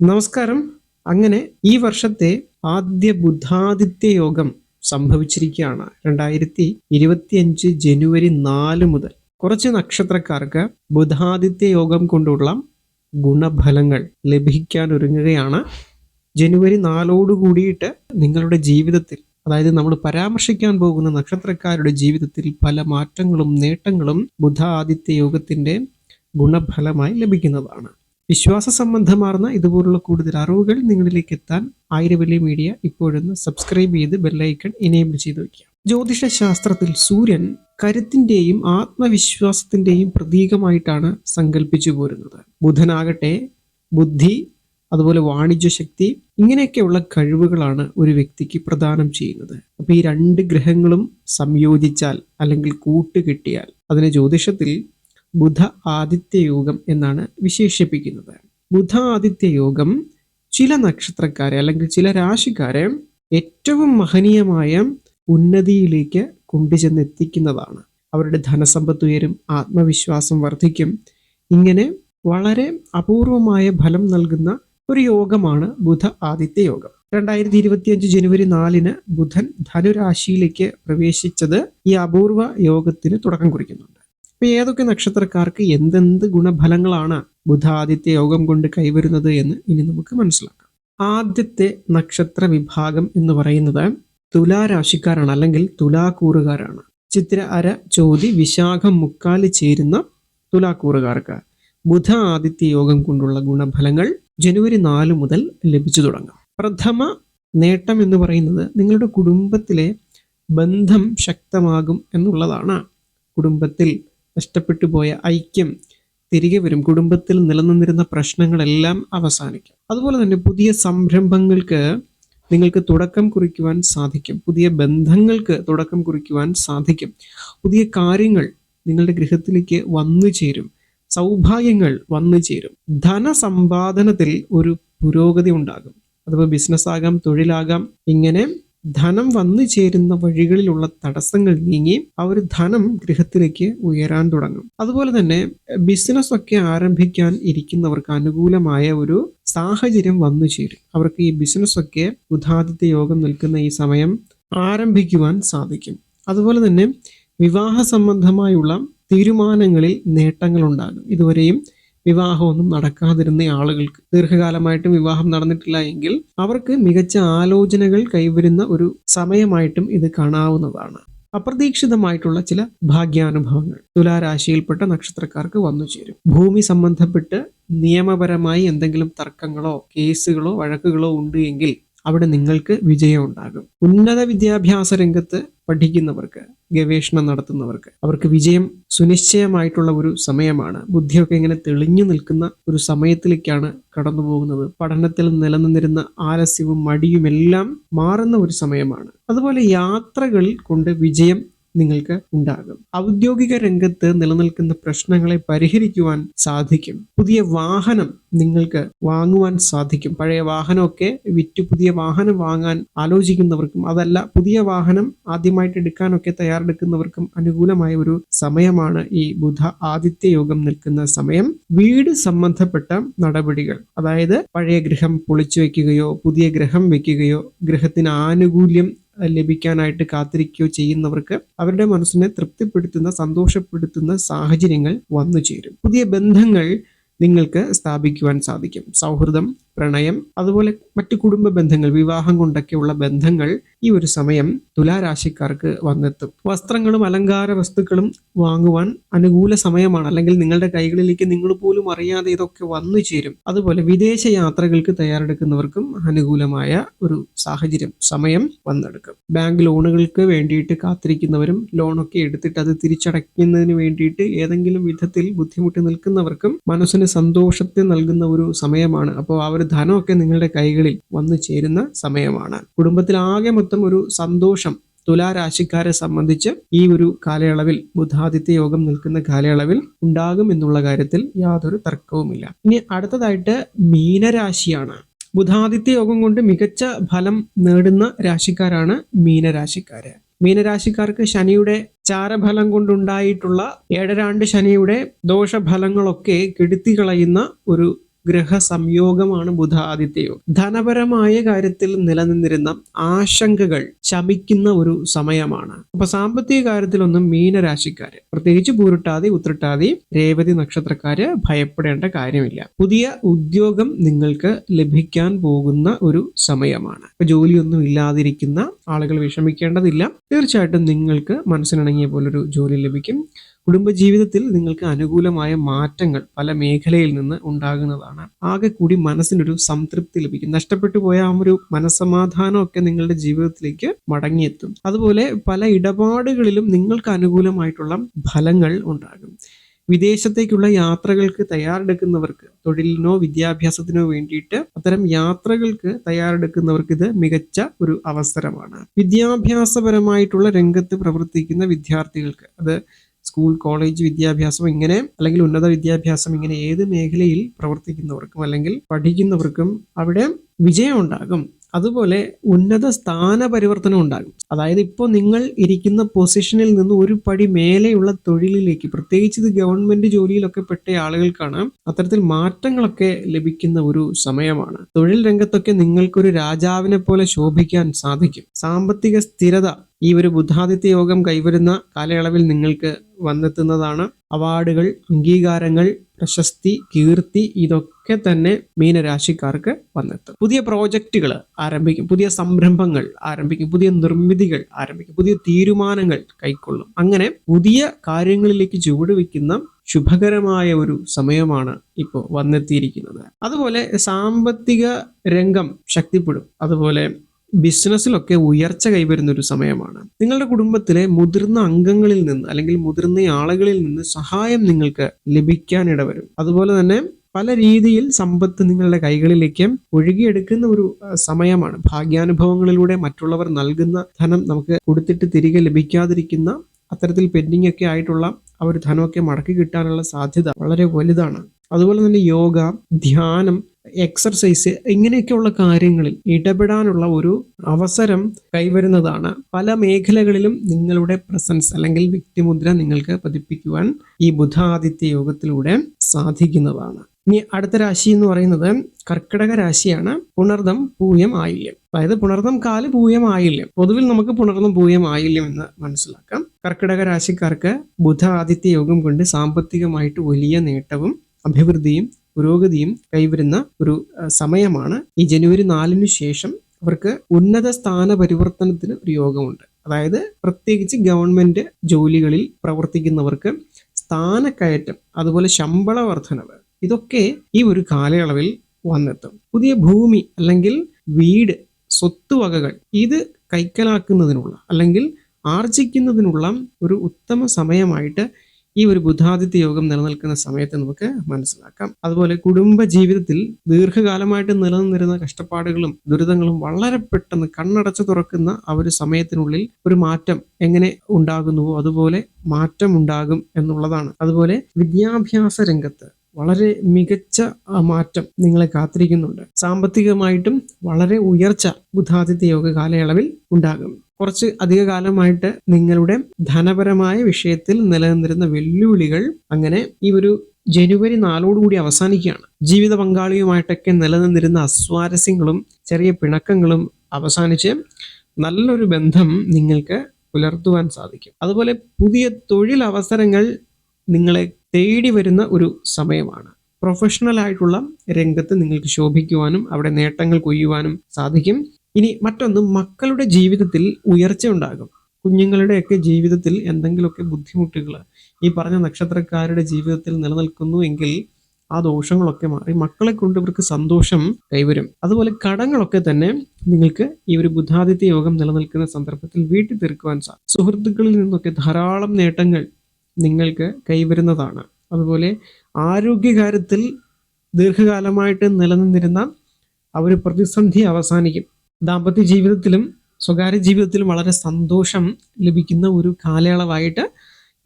നമസ്കാരം. അങ്ങനെ ഈ വർഷത്തെ ആദ്യ ബുദ്ധാദിത്യ യോഗം സംഭവിച്ചിരിക്കുകയാണ്. രണ്ടായിരത്തി ഇരുപത്തിയഞ്ച് ജനുവരി നാല് മുതൽ. കുറച്ച് നക്ഷത്രക്കാർക്ക് ബുധാദിത്യ യോഗം കൊണ്ടുള്ള ഗുണഫലങ്ങൾ ലഭിക്കാൻ ഒരുങ്ങുകയാണ്. ജനുവരി നാലോട് കൂടിയിട്ട് നിങ്ങളുടെ ജീവിതത്തിൽ അതായത് നമ്മൾ പരാമർശിക്കാൻ പോകുന്ന നക്ഷത്രക്കാരുടെ ജീവിതത്തിൽ പല മാറ്റങ്ങളും നേട്ടങ്ങളും ബുധ ആദിത്യ യോഗത്തിന്റെ ഗുണഫലമായി ലഭിക്കുന്നതാണ്. വിശ്വാസ സംബന്ധമാർന്ന ഇതുപോലുള്ള കൂടുതൽ അറിവുകൾ നിങ്ങളിലേക്ക് എത്താൻ ആയിരവലി മീഡിയ ഇപ്പോഴൊന്ന് സബ്സ്ക്രൈബ് ചെയ്ത് ബെല്ലൈക്കൺ ഇനേബിൾ ചെയ്ത് വയ്ക്കുക. ജ്യോതിഷ ശാസ്ത്രത്തിൽ സൂര്യൻ കരുത്തിന്റെയും ആത്മവിശ്വാസത്തിന്റെയും പ്രതീകമായിട്ടാണ് സങ്കല്പിച്ചു പോരുന്നത്. ബുധനാകട്ടെ ബുദ്ധി അതുപോലെ വാണിജ്യ ശക്തി ഇങ്ങനെയൊക്കെയുള്ള കഴിവുകളാണ് ഒരു വ്യക്തിക്ക് പ്രദാനം ചെയ്യുന്നത്. അപ്പോൾ ഈ രണ്ട് ഗ്രഹങ്ങളും സംയോജിച്ചാൽ അല്ലെങ്കിൽ കൂട്ടുകിട്ടിയാൽ അതിനെ ജ്യോതിഷത്തിൽ ബുധ ആദിത്യ യോഗം എന്നാണ് വിശേഷിപ്പിക്കുന്നത്. ബുധ ആദിത്യ യോഗം ചില നക്ഷത്രക്കാരെ അല്ലെങ്കിൽ ചില രാശിക്കാരെ ഏറ്റവും മഹനീയമായ ഉന്നതിയിലേക്ക് കൊണ്ടുചെന്ന് എത്തിക്കുന്നതാണ് അവരുടെ ധനസമ്പത്ത് ഉയരും ആത്മവിശ്വാസം വർദ്ധിക്കും. ഇങ്ങനെ വളരെ അപൂർവമായ ഫലം നൽകുന്ന ഒരു യോഗമാണ് ബുധ ആദിത്യ യോഗം രണ്ടായിരത്തി ഇരുപത്തിയഞ്ച് ജനുവരി നാലിന് ബുധൻ ധനുരാശിയിലേക്ക് പ്രവേശിച്ചത് ഈ അപൂർവ യോഗത്തിന് തുടക്കം കുറിക്കുന്നുണ്ട് അപ്പൊ ഏതൊക്കെ നക്ഷത്രക്കാർക്ക് എന്തെന്ത് ഗുണഫലങ്ങളാണ് ബുധാദിത്യ യോഗം കൊണ്ട് കൈവരുന്നത് എന്ന് ഇനി നമുക്ക് മനസ്സിലാക്കാം. ആദ്യത്തെ നക്ഷത്ര വിഭാഗം എന്ന് പറയുന്നത് തുലാരാശിക്കാരാണ് അല്ലെങ്കിൽ തുലാക്കൂറുകാരാണ്. ചിത്ര അര ചോതി വിശാഖം മുക്കാൽ ചേരുന്ന തുലാക്കൂറുകാർക്ക് ബുധ ആദിത്യ യോഗം കൊണ്ടുള്ള ഗുണഫലങ്ങൾ ജനുവരി നാല് മുതൽ ലഭിച്ചു തുടങ്ങും. പ്രഥമ നേട്ടം എന്ന് പറയുന്നത് നിങ്ങളുടെ കുടുംബത്തിലെ ബന്ധം ശക്തമാകും എന്നുള്ളതാണ്. കുടുംബത്തിൽ നഷ്ടപ്പെട്ടു പോയ ഐക്യം തിരികെ വരും. കുടുംബത്തിൽ നിലനിന്നിരുന്ന പ്രശ്നങ്ങളെല്ലാം അവസാനിക്കും. അതുപോലെ തന്നെ പുതിയ സംരംഭങ്ങൾക്ക് നിങ്ങൾക്ക് തുടക്കം കുറിക്കുവാൻ സാധിക്കും. പുതിയ ബന്ധങ്ങൾക്ക് തുടക്കം കുറിക്കുവാൻ സാധിക്കും. പുതിയ കാര്യങ്ങൾ നിങ്ങളുടെ ഗൃഹത്തിലേക്ക് വന്നു ചേരും. സൗഭാഗ്യങ്ങൾ വന്നു ചേരും. ധനസമ്പാദനത്തിൽ ഒരു പുരോഗതി ഉണ്ടാകും. അഥവാ ബിസിനസ് ആകാം തൊഴിലാകാം ഇങ്ങനെ ധനം വന്നു ചേരുന്ന വഴികളിലുള്ള തടസ്സങ്ങൾ നീങ്ങി ആ ഒരു ധനം ഗൃഹത്തിലേക്ക് ഉയരാൻ തുടങ്ങും. അതുപോലെ തന്നെ ബിസിനസ് ഒക്കെ ആരംഭിക്കാൻ ഇരിക്കുന്നവർക്ക് അനുകൂലമായ ഒരു സാഹചര്യം വന്നു ചേരും. അവർക്ക് ഈ ബിസിനസ് ഒക്കെ ഉദാദിത്യ യോഗം നിൽക്കുന്ന ഈ സമയം ആരംഭിക്കുവാൻ സാധിക്കും. അതുപോലെ തന്നെ വിവാഹ സംബന്ധമായുള്ള തീരുമാനങ്ങളിൽ നേട്ടങ്ങൾ ഉണ്ടാകും. ഇതുവരെയും വിവാഹമൊന്നും നടക്കാതിരുന്ന ആളുകൾക്ക് ദീർഘകാലമായിട്ടും വിവാഹം നടന്നിട്ടില്ല എങ്കിൽ അവർക്ക് മികച്ച ആലോചനകൾ കൈവരുന്ന ഒരു സമയമായിട്ടും ഇത് കാണാവുന്നതാണ്. അപ്രതീക്ഷിതമായിട്ടുള്ള ചില ഭാഗ്യാനുഭവങ്ങൾ തുലാരാശിയിൽപ്പെട്ട നക്ഷത്രക്കാർക്ക് വന്നു ചേരും. ഭൂമി സംബന്ധപ്പെട്ട് നിയമപരമായി എന്തെങ്കിലും തർക്കങ്ങളോ കേസുകളോ വഴക്കുകളോ ഉണ്ട് എങ്കിൽ അവിടെ നിങ്ങൾക്ക് വിജയം ഉണ്ടാകും. ഉന്നത വിദ്യാഭ്യാസ രംഗത്ത് പഠിക്കുന്നവർക്ക് ഗവേഷണം നടത്തുന്നവർക്ക് അവർക്ക് വിജയം സുനിശ്ചയമായിട്ടുള്ള ഒരു സമയമാണ്. ബുദ്ധിയൊക്കെ ഇങ്ങനെ തെളിഞ്ഞു നിൽക്കുന്ന ഒരു സമയത്തിലേക്കാണ് കടന്നു പോകുന്നത് പഠനത്തിൽ നിലനിന്നിരുന്ന ആലസ്യവും മടിയും എല്ലാം മാറുന്ന ഒരു സമയമാണ്. അതുപോലെ യാത്രകൾ കൊണ്ട് വിജയം നിങ്ങൾക്ക് ഉണ്ടാകും. ഔദ്യോഗിക രംഗത്ത് നിലനിൽക്കുന്ന പ്രശ്നങ്ങളെ പരിഹരിക്കുവാൻ സാധിക്കും. പുതിയ വാഹനം നിങ്ങൾക്ക് വാങ്ങുവാൻ സാധിക്കും. പഴയ വാഹനമൊക്കെ വിറ്റ് പുതിയ വാഹനം വാങ്ങാൻ ആലോചിക്കുന്നവർക്കും അതല്ല പുതിയ വാഹനം ആദ്യമായിട്ട് എടുക്കാനൊക്കെ തയ്യാറെടുക്കുന്നവർക്കും അനുകൂലമായ ഒരു സമയമാണ് ഈ ബുധ ആദിത്യ യോഗം നിൽക്കുന്ന സമയം. വീട് സംബന്ധപ്പെട്ട നടപടികൾ അതായത് പഴയ ഗൃഹം പൊളിച്ചു വെക്കുകയോ പുതിയ ഗ്രഹം വെക്കുകയോ ഗ്രഹത്തിന് ആനുകൂല്യം ലഭിക്കാനായിട്ട് കാത്തിരിക്കുകയോ ചെയ്യുന്നവർക്ക് അവരുടെ മനസ്സിനെ തൃപ്തിപ്പെടുത്തുന്ന സന്തോഷപ്പെടുത്തുന്ന സാഹചര്യങ്ങൾ വന്നു ചേരും. പുതിയ ബന്ധങ്ങൾ നിങ്ങൾക്ക് സ്ഥാപിക്കുവാൻ സാധിക്കും. സൗഹൃദം പ്രണയം അതുപോലെ മറ്റു കുടുംബ ബന്ധങ്ങൾ വിവാഹം കൊണ്ടൊക്കെയുള്ള ബന്ധങ്ങൾ ഈ ഒരു സമയം തുലാരാശിക്കാർക്ക് വന്നെത്തും. വസ്ത്രങ്ങളും അലങ്കാര വസ്തുക്കളും വാങ്ങുവാൻ അനുകൂല സമയമാണ്. അല്ലെങ്കിൽ നിങ്ങളുടെ കൈകളിലേക്ക് നിങ്ങൾ പോലും അറിയാതെ ഇതൊക്കെ വന്നു ചേരും. അതുപോലെ വിദേശ യാത്രകൾക്ക് തയ്യാറെടുക്കുന്നവർക്കും അനുകൂലമായ ഒരു സാഹചര്യം സമയം വന്നെടുക്കും. ബാങ്ക് ലോണുകൾക്ക് വേണ്ടിയിട്ട് കാത്തിരിക്കുന്നവരും ലോണൊക്കെ എടുത്തിട്ട് അത് തിരിച്ചടയ്ക്കുന്നതിന് വേണ്ടിയിട്ട് ഏതെങ്കിലും വിധത്തിൽ ബുദ്ധിമുട്ടി നിൽക്കുന്നവർക്കും മനസ്സിന് സന്തോഷത്തെ നൽകുന്ന ഒരു സമയമാണ്. അപ്പോൾ ആ ധനമൊക്കെ നിങ്ങളുടെ കൈകളിൽ വന്നു ചേരുന്ന സമയമാണ്. കുടുംബത്തിൽ ആകെ മൊത്തം ഒരു സന്തോഷം തുലാരാശിക്കാരെ സംബന്ധിച്ച് ഈ ഒരു കാലയളവിൽ ബുധാദിത്യ യോഗം നിൽക്കുന്ന കാലയളവിൽ ഉണ്ടാകും എന്നുള്ള കാര്യത്തിൽ യാതൊരു തർക്കവുമില്ല. ഇനി അടുത്തതായിട്ട് മീനരാശിയാണ്. ബുധാദിത്യ യോഗം കൊണ്ട് മികച്ച ഫലം നേടുന്ന രാശിക്കാരാണ് മീനരാശിക്കാര്. മീനരാശിക്കാർക്ക് ശനിയുടെ ചാരഫലം കൊണ്ടുണ്ടായിട്ടുള്ള ഏഴരാണ്ട് ശനിയുടെ ദോഷഫലങ്ങളൊക്കെ കെടുത്തി കളയുന്ന ഒരു ഗ്രഹ ബുധ ആദിത്യയോഗം യോഗം. ധനപരമായ കാര്യത്തിൽ നിലനിന്നിരുന്ന ആശങ്കകൾ ശമിക്കുന്ന ഒരു സമയമാണ്. അപ്പൊ സാമ്പത്തിക കാര്യത്തിലൊന്നും മീനരാശിക്കാര് പ്രത്യേകിച്ച് പൂരുട്ടാതി ഉത്രട്ടാതി രേവതി നക്ഷത്രക്കാര് ഭയപ്പെടേണ്ട കാര്യമില്ല. പുതിയ ഉദ്യോഗം നിങ്ങൾക്ക് ലഭിക്കാൻ പോകുന്ന ഒരു സമയമാണ്. ജോലിയൊന്നും ഇല്ലാതിരിക്കുന്ന ആളുകൾ വിഷമിക്കേണ്ടതില്ല. തീർച്ചയായിട്ടും നിങ്ങൾക്ക് മനസ്സിനിണങ്ങിയ പോലൊരു ജോലി ലഭിക്കും. കുടുംബജീവിതത്തിൽ നിങ്ങൾക്ക് അനുകൂലമായ മാറ്റങ്ങൾ പല മേഖലയിൽ നിന്ന് ഉണ്ടാകുന്നതാണ്. ആകെ കൂടി മനസ്സിനൊരു സംതൃപ്തി ലഭിക്കും. നഷ്ടപ്പെട്ടു പോയ ആ ഒരു മനസ്സമാധാനമൊക്കെ നിങ്ങളുടെ ജീവിതത്തിലേക്ക് മടങ്ങിയെത്തും. അതുപോലെ പല ഇടപാടുകളിലും നിങ്ങൾക്ക് അനുകൂലമായിട്ടുള്ള ഫലങ്ങൾ ഉണ്ടാകും. വിദേശത്തേക്കുള്ള യാത്രകൾക്ക് തയ്യാറെടുക്കുന്നവർക്ക് തൊഴിലിനോ വിദ്യാഭ്യാസത്തിനോ വേണ്ടിയിട്ട് അത്തരം യാത്രകൾക്ക് തയ്യാറെടുക്കുന്നവർക്ക് ഇത് മികച്ച ഒരു അവസരമാണ്. വിദ്യാഭ്യാസപരമായിട്ടുള്ള രംഗത്ത് പ്രവർത്തിക്കുന്ന വിദ്യാർത്ഥികൾക്ക് അത് സ്കൂൾ കോളേജ് വിദ്യാഭ്യാസം ഇങ്ങനെ അല്ലെങ്കിൽ ഉന്നത വിദ്യാഭ്യാസം ഇങ്ങനെ ഏത് മേഖലയിൽ പ്രവർത്തിക്കുന്നവർക്കും അല്ലെങ്കിൽ പഠിക്കുന്നവർക്കും അവിടെ വിജയം ഉണ്ടാകും. അതുപോലെ ഉന്നത സ്ഥാന പരിവർത്തനം ഉണ്ടാകും. അതായത് ഇപ്പോൾ നിങ്ങൾ ഇരിക്കുന്ന പൊസിഷനിൽ നിന്ന് ഒരു പടി മേലെയുള്ള തൊഴിലിലേക്ക് പ്രത്യേകിച്ച് ഇത് ഗവൺമെന്റ് ജോലിയിലൊക്കെ പെട്ട ആളുകൾക്കാണ് അത്തരത്തിൽ മാറ്റങ്ങളൊക്കെ ലഭിക്കുന്ന ഒരു സമയമാണ്. തൊഴിൽ രംഗത്തൊക്കെ നിങ്ങൾക്കൊരു രാജാവിനെ പോലെ ശോഭിക്കാൻ സാധിക്കും. സാമ്പത്തിക സ്ഥിരത ഈ ഒരു ബുദ്ധാദിത്യ യോഗം കൈവരുന്ന കാലയളവിൽ നിങ്ങൾക്ക് വന്നെത്തുന്നതാണ്. അവാർഡുകൾ അംഗീകാരങ്ങൾ പ്രശസ്തി കീർത്തി ഇതൊക്കെ തന്നെ മീനരാശിക്കാർക്ക് വന്നെത്തും. പുതിയ പ്രോജക്റ്റുകൾ ആരംഭിക്കും പുതിയ സംരംഭങ്ങൾ ആരംഭിക്കും പുതിയ നിർമ്മിതികൾ ആരംഭിക്കും പുതിയ തീരുമാനങ്ങൾ കൈക്കൊള്ളും. അങ്ങനെ പുതിയ കാര്യങ്ങളിലേക്ക് ചുവടുവെക്കുന്ന ശുഭകരമായ ഒരു സമയമാണ് ഇപ്പോൾ വന്നെത്തിയിരിക്കുന്നത്. അതുപോലെ സാമ്പത്തിക രംഗം ശക്തിപ്പെടും. അതുപോലെ ബിസിനസ്സിലൊക്കെ ഉയർച്ച കൈവരുന്ന ഒരു സമയമാണ്. നിങ്ങളുടെ കുടുംബത്തിലെ മുതിർന്ന അംഗങ്ങളിൽ നിന്ന് അല്ലെങ്കിൽ മുതിർന്ന ആളുകളിൽ നിന്ന് സഹായം നിങ്ങൾക്ക് ലഭിക്കാനിട വരും അതുപോലെ തന്നെ പല രീതിയിൽ സമ്പത്ത് നിങ്ങളുടെ കൈകളിലേക്ക് ഒഴുകിയെടുക്കുന്ന ഒരു സമയമാണ്. ഭാഗ്യാനുഭവങ്ങളിലൂടെ മറ്റുള്ളവർ നൽകുന്ന ധനം നമുക്ക് കൊടുത്തിട്ട് തിരികെ ലഭിക്കാതിരിക്കുന്ന അത്തരത്തിൽ പെൻഡിങ് ഒക്കെ ആയിട്ടുള്ള ആ ഒരു ധനമൊക്കെ മടക്കി കിട്ടാനുള്ള സാധ്യത വളരെ വലുതാണ്. അതുപോലെ തന്നെ യോഗ ധ്യാനം എക്സർസൈസ് ഇങ്ങനെയൊക്കെയുള്ള കാര്യങ്ങളിൽ ഇടപെടാനുള്ള ഒരു അവസരം കൈവരുന്നതാണ്. പല മേഖലകളിലും നിങ്ങളുടെ പ്രസൻസ് അല്ലെങ്കിൽ വ്യക്തിമുദ്ര നിങ്ങൾക്ക് പതിപ്പിക്കുവാൻ ഈ ബുധാദിത്യ യോഗത്തിലൂടെ സാധിക്കുന്നതാണ്. ഇനി അടുത്ത രാശി എന്ന് പറയുന്നത് കർക്കിടക രാശിയാണ്. പുണർദം പൂയം ആയില്യം. അതായത് പുണർദം കാൽ പൂയം ആയില്യം. പൊതുവിൽ നമുക്ക് പുണർദം പൂയം ആയില്യം എന്ന് മനസ്സിലാക്കാം. കർക്കിടക രാശിക്കാർക്ക് ബുധ ആദിത്യ യോഗം കൊണ്ട് സാമ്പത്തികമായിട്ട് വലിയ നേട്ടവും അഭിവൃദ്ധിയും പുരോഗതിയും കൈവരുന്ന ഒരു സമയമാണ്. ഈ ജനുവരി നാലിനു ശേഷം അവർക്ക് ഉന്നത സ്ഥാന പരിവർത്തനത്തിന് ഒരു യോഗമുണ്ട്. അതായത് പ്രത്യേകിച്ച് ഗവൺമെന്റ് ജോലികളിൽ പ്രവർത്തിക്കുന്നവർക്ക് സ്ഥാനക്കയറ്റം അതുപോലെ ശമ്പള വർധനവ് ഇതൊക്കെ ഈ ഒരു കാലയളവിൽ വന്നെത്തും. പുതിയ ഭൂമി അല്ലെങ്കിൽ വീട് സ്വത്തുവകകൾ ഇത് കൈക്കലാക്കുന്നതിനുള്ള അല്ലെങ്കിൽ ആർജിക്കുന്നതിനുള്ള ഒരു ഉത്തമ സമയമായിട്ട് ഈ ഒരു ബുദ്ധാദിത്യ യോഗം നിലനിൽക്കുന്ന സമയത്ത് നമുക്ക് മനസ്സിലാക്കാം. അതുപോലെ കുടുംബ ജീവിതത്തിൽ ദീർഘകാലമായിട്ട് നിലനിന്നിരുന്ന കഷ്ടപ്പാടുകളും ദുരിതങ്ങളും വളരെ പെട്ടെന്ന് കണ്ണടച്ചു തുറക്കുന്ന ആ ഒരു സമയത്തിനുള്ളിൽ ഒരു മാറ്റം എങ്ങനെ ഉണ്ടാകുന്നുവോ അതുപോലെ മാറ്റം ഉണ്ടാകും എന്നുള്ളതാണ്. അതുപോലെ വിദ്യാഭ്യാസ രംഗത്ത് വളരെ മികച്ച മാറ്റം നിങ്ങളെ കാത്തിരിക്കുന്നുണ്ട്. സാമ്പത്തികമായിട്ടും വളരെ ഉയർച്ച ബുദ്ധാദിത്യ യോഗ കാലയളവിൽ ഉണ്ടാകും. കുറച്ച് അധിക കാലമായിട്ട് നിങ്ങളുടെ ധനപരമായ വിഷയത്തിൽ നിലനിന്നിരുന്ന വെല്ലുവിളികൾ അങ്ങനെ ഈ ഒരു ജനുവരി നാലോടുകൂടി അവസാനിക്കുകയാണ്. ജീവിത പങ്കാളിയുമായിട്ടൊക്കെ നിലനിന്നിരുന്ന അസ്വാരസ്യങ്ങളും ചെറിയ പിണക്കങ്ങളും അവസാനിച്ച് നല്ലൊരു ബന്ധം നിങ്ങൾക്ക് പുലർത്തുവാൻ സാധിക്കും. അതുപോലെ പുതിയ തൊഴിൽ അവസരങ്ങൾ നിങ്ങളെ തേടി വരുന്ന ഒരു സമയമാണ്. പ്രൊഫഷണൽ ആയിട്ടുള്ള രംഗത്ത് നിങ്ങൾക്ക് ശോഭിക്കുവാനും അവിടെ നേട്ടങ്ങൾ കൊയ്യുവാനും സാധിക്കും. ഇനി മറ്റൊന്ന് മക്കളുടെ ജീവിതത്തിൽ ഉയർച്ച ഉണ്ടാകും. കുഞ്ഞുങ്ങളുടെയൊക്കെ ജീവിതത്തിൽ എന്തെങ്കിലുമൊക്കെ ബുദ്ധിമുട്ടുകൾ ഈ പറഞ്ഞ നക്ഷത്രക്കാരുടെ ജീവിതത്തിൽ നിലനിൽക്കുന്നു എങ്കിൽ ആ ദോഷങ്ങളൊക്കെ മാറി മക്കളെ കൊണ്ട് ഇവർക്ക് സന്തോഷം കൈവരും. അതുപോലെ കടങ്ങളൊക്കെ തന്നെ നിങ്ങൾക്ക് ഈ ഒരു ബുദ്ധാദിത്യ യോഗം നിലനിൽക്കുന്ന സന്ദർഭത്തിൽ വീട്ടിൽ തീർക്കുവാൻ സാധിക്കും സുഹൃത്തുക്കളിൽ നിന്നൊക്കെ ധാരാളം നേട്ടങ്ങൾ നിങ്ങൾക്ക് കൈവരുന്നതാണ്. അതുപോലെ ആരോഗ്യകാര്യത്തിൽ ദീർഘകാലമായിട്ട് നിലനിന്നിരുന്ന ആ ഒരു പ്രതിസന്ധി അവസാനിക്കും. ദാമ്പത്യ ജീവിതത്തിലും സ്വകാര്യ ജീവിതത്തിലും വളരെ സന്തോഷം ലഭിക്കുന്ന ഒരു കാലയളവായിട്ട്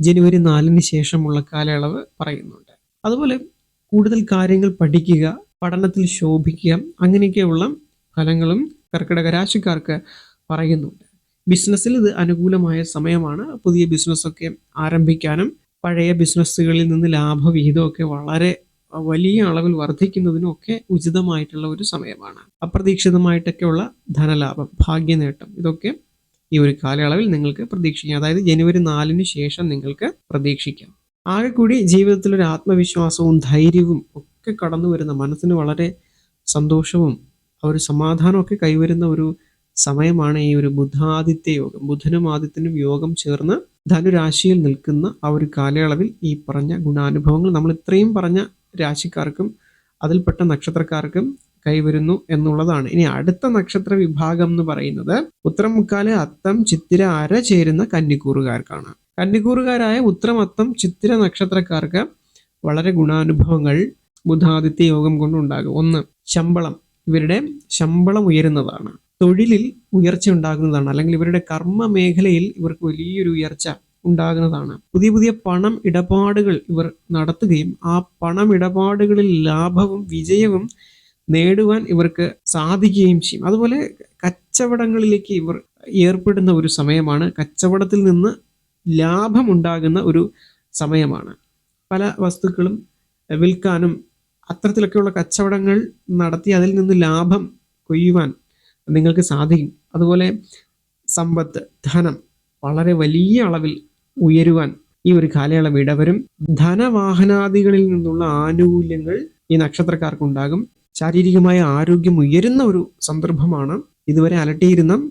ജനുവരി നാലിന് ശേഷമുള്ള കാലയളവ് പറയുന്നുണ്ട്. അതുപോലെ കൂടുതൽ കാര്യങ്ങൾ പഠിക്കുക പഠനത്തിൽ ശോഭിക്കുക അങ്ങനെയൊക്കെയുള്ള ഫലങ്ങളും കർക്കിടക രാശിക്കാർക്ക് പറയുന്നുണ്ട്. ബിസിനസ്സിൽ ഇത് അനുകൂലമായ സമയമാണ്. പുതിയ ബിസിനസ്സൊക്കെ ആരംഭിക്കാനും പഴയ ബിസിനസ്സുകളിൽ നിന്ന് ലാഭവിഹിതമൊക്കെ വളരെ വലിയ അളവിൽ വർദ്ധിക്കുന്നതിനും ഒക്കെ ഉചിതമായിട്ടുള്ള ഒരു സമയമാണ്. അപ്രതീക്ഷിതമായിട്ടൊക്കെയുള്ള ധനലാഭം ഭാഗ്യനേട്ടം ഇതൊക്കെ ഈ ഒരു കാലയളവിൽ നിങ്ങൾക്ക് പ്രതീക്ഷിക്കാം. അതായത് ജനുവരി നാലിന് ശേഷം നിങ്ങൾക്ക് പ്രതീക്ഷിക്കാം. ആകെ കൂടി ജീവിതത്തിൽ ഒരു ആത്മവിശ്വാസവും ധൈര്യവും ഒക്കെ കടന്നു വരുന്ന മനസ്സിന് വളരെ സന്തോഷവും ആ ഒരു സമാധാനമൊക്കെ കൈവരുന്ന ഒരു സമയമാണ് ഈ ഒരു ബുധാദിത്യ യോഗം. ബുധനും ആദിത്യനും യോഗം ചേർന്ന് ധനുരാശിയിൽ നിൽക്കുന്ന ആ ഒരു കാലയളവിൽ ഈ പറഞ്ഞ ഗുണാനുഭവങ്ങൾ നമ്മൾ ഇത്രയും പറഞ്ഞ രാശിക്കാർക്കും അതിൽപ്പെട്ട നക്ഷത്രക്കാർക്കും കൈവരുന്നു എന്നുള്ളതാണ്. ഇനി അടുത്ത നക്ഷത്ര വിഭാഗം എന്ന് പറയുന്നത് ഉത്തരം മുക്കാൽ അത്തം ചിത്തിര അര ചേരുന്ന കന്നിക്കൂറുകാർക്കാണ്. കന്നിക്കൂറുകാരായ ഉത്തരം അത്തം ചിത്തിര നക്ഷത്രക്കാർക്ക് വളരെ ഗുണാനുഭവങ്ങൾ ബുധാദിത്യ യോഗം കൊണ്ടുണ്ടാകും. ഒന്ന് ശമ്പളം. ഇവരുടെ ശമ്പളം ഉയരുന്നതാണ്. തൊഴിലിൽ ഉയർച്ച ഉണ്ടാകുന്നതാണ്. അല്ലെങ്കിൽ ഇവരുടെ കർമ്മ മേഖലയിൽ ഇവർക്ക് വലിയൊരു ഉയർച്ച ഉണ്ടാകുന്നതാണ്. പുതിയ പുതിയ പണം ഇടപാടുകൾ ഇവർ നടത്തുകയും ആ പണം ഇടപാടുകളിൽ ലാഭവും വിജയവും നേടുവാൻ ഇവർക്ക് സാധിക്കുകയും ചെയ്യും. അതുപോലെ കച്ചവടങ്ങളിലേക്ക് ഇവർ ഏർപ്പെടുന്ന ഒരു സമയമാണ്. കച്ചവടത്തിൽ നിന്ന് ലാഭമുണ്ടാകുന്ന ഒരു സമയമാണ്. പല വസ്തുക്കളും വിൽക്കാനും അത്തരത്തിലൊക്കെയുള്ള കച്ചവടങ്ങൾ നടത്തി അതിൽ നിന്ന് ലാഭം കൊയ്യുവാൻ നിങ്ങൾക്ക് സാധിക്കും. അതുപോലെ സമ്പത്ത് ധനം വളരെ വലിയ അളവിൽ ഉയരുവാൻ ഈ ഒരു കാലയളവ് ഇടവരും. ധനവാഹനാദികളിൽ നിന്നുള്ള ആനുകൂല്യങ്ങൾ ഈ നക്ഷത്രക്കാർക്കുണ്ടാകും. ശാരീരികമായ ആരോഗ്യം ഉയരുന്ന ഒരു സന്ദർഭമാണ്. ഇതുവരെ അലട്ടിയിരുന്ന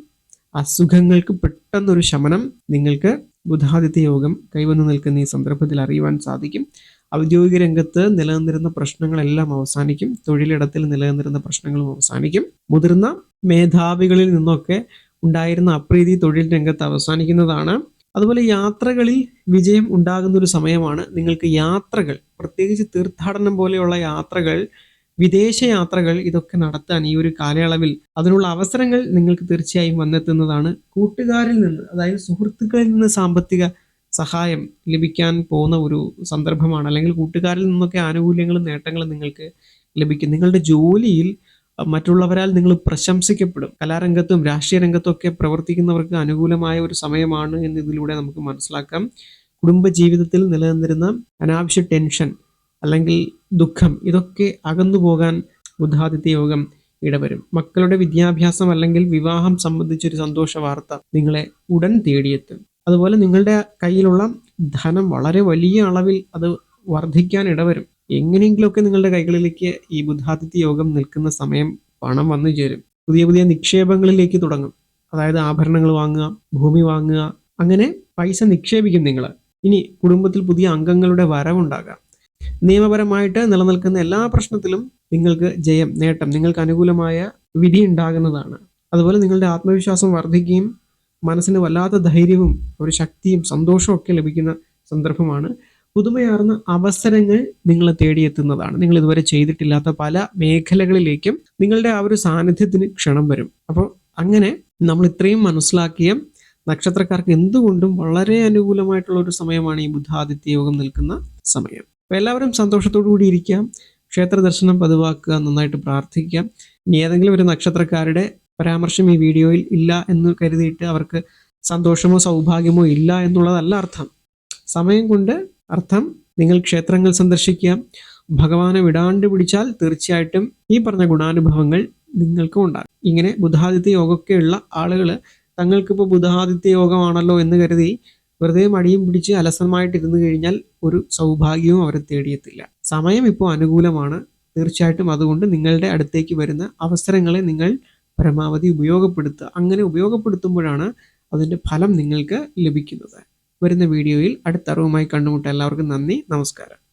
അസുഖങ്ങൾക്ക് പെട്ടെന്നൊരു ശമനം നിങ്ങൾക്ക് ബുധാദിത്യ യോഗം കൈവന്നു നിൽക്കുന്ന ഈ സന്ദർഭത്തിൽ അറിയുവാൻ സാധിക്കും. ഔദ്യോഗിക രംഗത്ത് നിലനിന്നിരുന്ന പ്രശ്നങ്ങളെല്ലാം അവസാനിക്കും. തൊഴിലിടത്തിൽ നിലനിന്നിരുന്ന പ്രശ്നങ്ങളും അവസാനിക്കും. മുതിർന്ന മേധാവികളിൽ നിന്നൊക്കെ ഉണ്ടായിരുന്ന അപ്രീതി തൊഴിൽ രംഗത്ത് അവസാനിക്കുന്നതാണ്. അതുപോലെ യാത്രകളിൽ വിജയം ഉണ്ടാകുന്ന ഒരു സമയമാണ്. നിങ്ങൾക്ക് യാത്രകൾ പ്രത്യേകിച്ച് തീർത്ഥാടനം പോലെയുള്ള യാത്രകൾ വിദേശ യാത്രകൾ ഇതൊക്കെ നടത്താൻ ഈ ഒരു കാലയളവിൽ അതിനുള്ള അവസരങ്ങൾ നിങ്ങൾക്ക് തീർച്ചയായും വന്നെത്തുന്നതാണ്. കൂട്ടുകാരിൽ നിന്ന് അതായത് സുഹൃത്തുക്കളിൽ നിന്ന് സാമ്പത്തിക സഹായം ലഭിക്കാൻ പോകുന്ന ഒരു സന്ദർഭമാണ്. അല്ലെങ്കിൽ കൂട്ടുകാരിൽ നിന്നൊക്കെ ആനുകൂല്യങ്ങളും നേട്ടങ്ങളും നിങ്ങൾക്ക് ലഭിക്കും. നിങ്ങളുടെ ജോലിയിൽ മറ്റുള്ളവരാൽ നിങ്ങൾ പ്രശംസിക്കപ്പെടും. കലാരംഗത്തും രാഷ്ട്രീയ രംഗത്തും ഒക്കെ പ്രവർത്തിക്കുന്നവർക്ക് അനുകൂലമായ ഒരു സമയമാണ് എന്ന് ഇതിലൂടെ നമുക്ക് മനസ്സിലാക്കാം. കുടുംബ ജീവിതത്തിൽ നിലനിന്നിരുന്ന അനാവശ്യ ടെൻഷൻ അല്ലെങ്കിൽ ദുഃഖം ഇതൊക്കെ അകന്നു പോകാൻ ബുദ്ധാദിത്യ യോഗം ഇടവരും. മക്കളുടെ വിദ്യാഭ്യാസം അല്ലെങ്കിൽ വിവാഹം സംബന്ധിച്ചൊരു സന്തോഷ വാർത്ത നിങ്ങളെ ഉടൻ തേടിയെത്തും. അതുപോലെ നിങ്ങളുടെ കയ്യിലുള്ള ധനം വളരെ വലിയ അളവിൽ അത് വർദ്ധിക്കാൻ ഇടവരും. എങ്ങനെയെങ്കിലുമൊക്കെ നിങ്ങളുടെ കൈകളിലേക്ക് ഈ ബുദ്ധാദിത്യ യോഗം നിൽക്കുന്ന സമയം പണം വന്നു ചേരും. പുതിയ പുതിയ നിക്ഷേപങ്ങളിലേക്ക് തുടങ്ങും. അതായത് ആഭരണങ്ങൾ വാങ്ങുക ഭൂമി വാങ്ങുക അങ്ങനെ പൈസ നിക്ഷേപിക്കും നിങ്ങൾ ഇനി കുടുംബത്തിൽ പുതിയ അംഗങ്ങളുടെ വരവുണ്ടാകാം. നിയമപരമായിട്ട് നിലനിൽക്കുന്ന എല്ലാ പ്രശ്നത്തിലും നിങ്ങൾക്ക് ജയം നേട്ടം നിങ്ങൾക്ക് അനുകൂലമായ വിധി ഉണ്ടാകുന്നതാണ്. അതുപോലെ നിങ്ങളുടെ ആത്മവിശ്വാസം വർദ്ധിക്കുകയും മനസ്സിന് വല്ലാത്ത ധൈര്യവും ഒരു ശക്തിയും സന്തോഷവും ഒക്കെ ലഭിക്കുന്ന സന്ദർഭമാണ് പുതുമയാർന്ന അവസരങ്ങൾ നിങ്ങൾ തേടിയെത്തുന്നതാണ്. നിങ്ങൾ ഇതുവരെ ചെയ്തിട്ടില്ലാത്ത പല മേഖലകളിലേക്കും നിങ്ങളുടെ ആ ഒരു സാന്നിധ്യത്തിന് ക്ഷണം വരും. അപ്പോൾ അങ്ങനെ നമ്മൾ ഇത്രയും മനസ്സിലാക്കിയ നക്ഷത്രക്കാർക്ക് എന്തുകൊണ്ടും വളരെ അനുകൂലമായിട്ടുള്ള ഒരു സമയമാണ് ഈ ബുദ്ധാദിത്യ യോഗം നിൽക്കുന്ന സമയം. അപ്പോൾ എല്ലാവരും സന്തോഷത്തോടു കൂടി ഇരിക്കാം. ക്ഷേത്ര ദർശനം പതിവാക്കുക നന്നായിട്ട് പ്രാർത്ഥിക്കാം. ഇനി ഏതെങ്കിലും ഒരു നക്ഷത്രക്കാരുടെ പരാമർശം ഈ വീഡിയോയിൽ ഇല്ല എന്ന് കരുതിയിട്ട് അവർക്ക് സന്തോഷമോ സൗഭാഗ്യമോ ഇല്ല എന്നുള്ളതല്ല അർത്ഥം. സമയം കൊണ്ട് അർത്ഥം നിങ്ങൾ ക്ഷേത്രങ്ങൾ സന്ദർശിക്കുക ഭഗവാനെ വിടാണ്ട് പിടിച്ചാൽ തീർച്ചയായിട്ടും ഈ പറഞ്ഞ ഗുണാനുഭവങ്ങൾ നിങ്ങൾക്കും ഉണ്ടാകും. ഇങ്ങനെ ബുധാദിത്യ യോഗമൊക്കെയുള്ള ആളുകൾ തങ്ങൾക്കിപ്പോൾ ബുധാദിത്യ യോഗമാണല്ലോ എന്ന് കരുതി വെറുതെ മടിയും പിടിച്ച് അലസമായിട്ടിരുന്നു കഴിഞ്ഞാൽ ഒരു സൗഭാഗ്യവും അവരെ തേടിയെത്തില്ല. സമയം ഇപ്പോൾ അനുകൂലമാണ്. തീർച്ചയായിട്ടും അതുകൊണ്ട് നിങ്ങളുടെ അടുത്തേക്ക് വരുന്ന അവസരങ്ങളെ നിങ്ങൾ പരമാവധി ഉപയോഗപ്പെടുത്തുക. അങ്ങനെ ഉപയോഗപ്പെടുത്തുമ്പോഴാണ് അതിന്റെ ഫലം നിങ്ങൾക്ക് ലഭിക്കുന്നത്. വരുന്ന വീഡിയോയിൽ അടുത്ത അറിവുമായി കണ്ടുമുട്ട എല്ലാവർക്കും നന്ദി. നമസ്കാരം.